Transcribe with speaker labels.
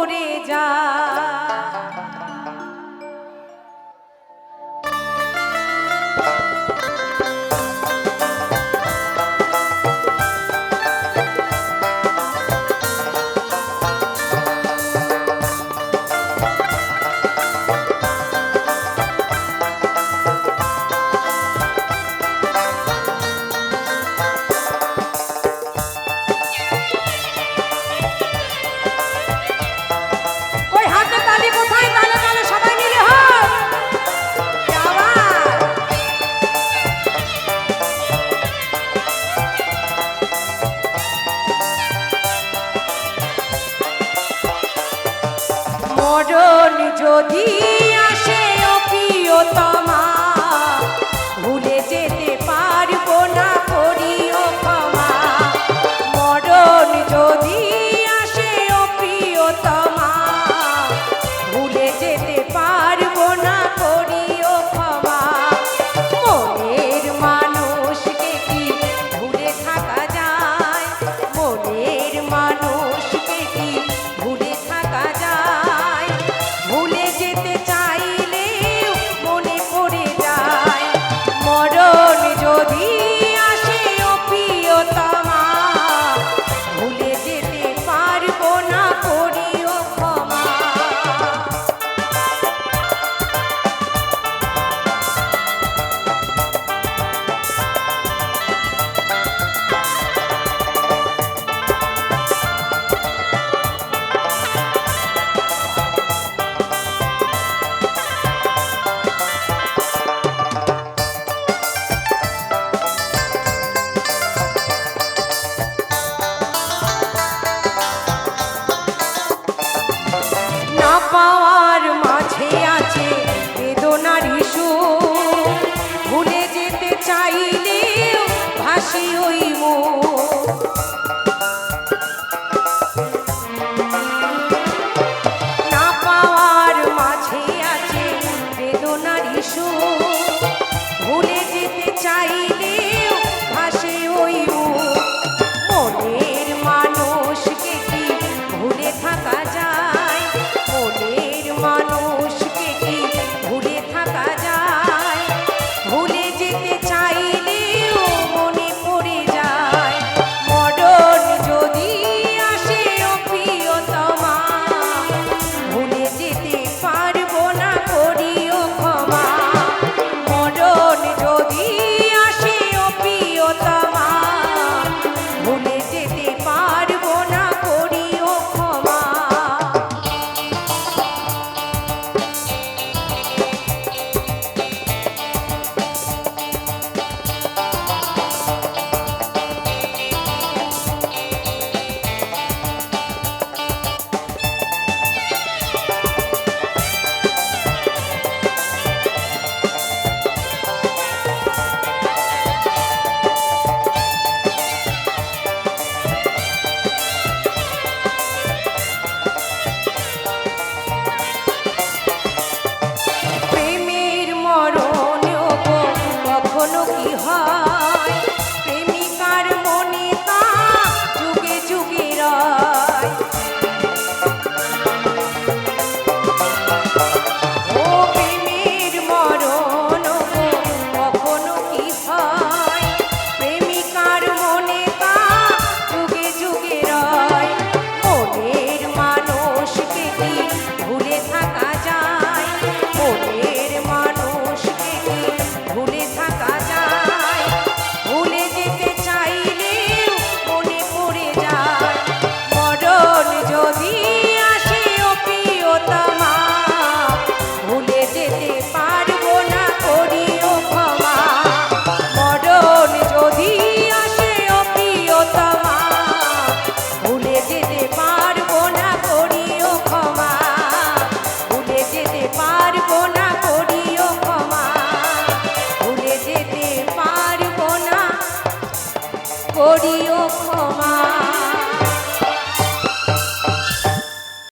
Speaker 1: পড়ে যায় মরণ পাওয়ার মাঝে আছে বেদনার ইস্যু ভুলে যেতে চাইলেও ভাসি ওই না পাওয়ার মাঝে আছে বেদনার ইস্যু করিও ক্ষমা।